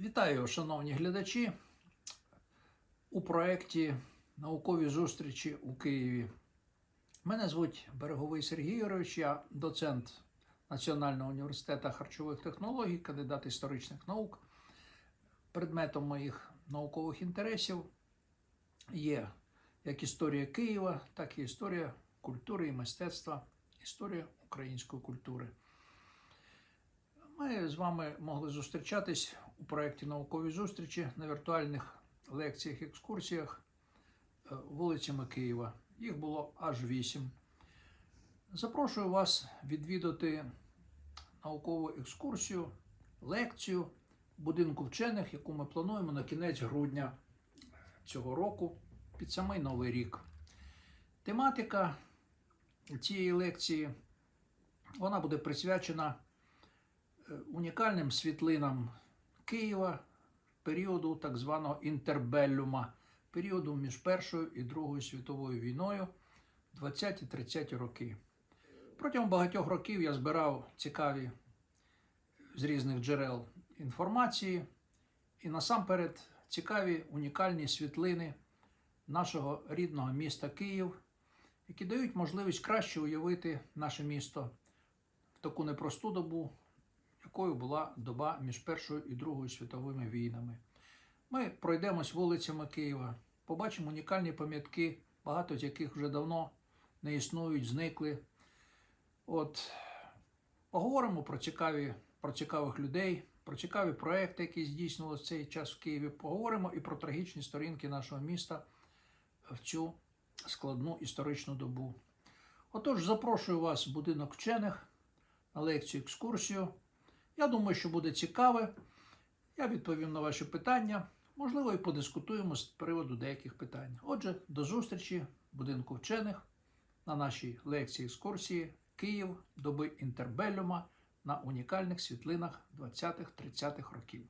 Вітаю, шановні глядачі, у проєкті Наукові зустрічі у Києві. Мене звуть Береговий Сергій Юрович, я доцент Національного університету харчових технологій, кандидат історичних наук. Предметом моїх наукових інтересів є як історія Києва, так і історія культури і мистецтва, історія української культури. Ми з вами могли зустрічатись у проєкті наукові зустрічі на віртуальних лекціях, екскурсіях е, вулицями Києва. Їх було аж вісім. Запрошую вас відвідати наукову екскурсію, лекцію будинку вчених, яку ми плануємо на кінець грудня цього року під самий Новий рік. Тематика цієї лекції вона буде присвячена е, унікальним світлинам Києва періоду так званого інтербеллюма, періоду між Першою і Другою світовою війною 20-30 роки. Протягом багатьох років я збирав цікаві з різних джерел інформації і насамперед цікаві унікальні світлини нашого рідного міста Київ, які дають можливість краще уявити наше місто в таку непросту добу, якою була доба між Першою і Другою світовими війнами. Ми пройдемось вулицями Києва, побачимо унікальні пам'ятки, багато з яких вже давно не існують, зникли. От поговоримо про цікаві, про цікавих людей, про цікаві проекти, які здійснювалися в цей час в Києві. Поговоримо і про трагічні сторінки нашого міста в цю складну історичну добу. Отож, запрошую вас в будинок вчених на лекцію екскурсію. Я думаю, що буде цікаве. Я відповім на ваші питання. Можливо, і подискутуємо з приводу деяких питань. Отже, до зустрічі в будинку вчених на нашій лекції екскурсії Київ доби інтербелюма на унікальних світлинах 20-30-х років.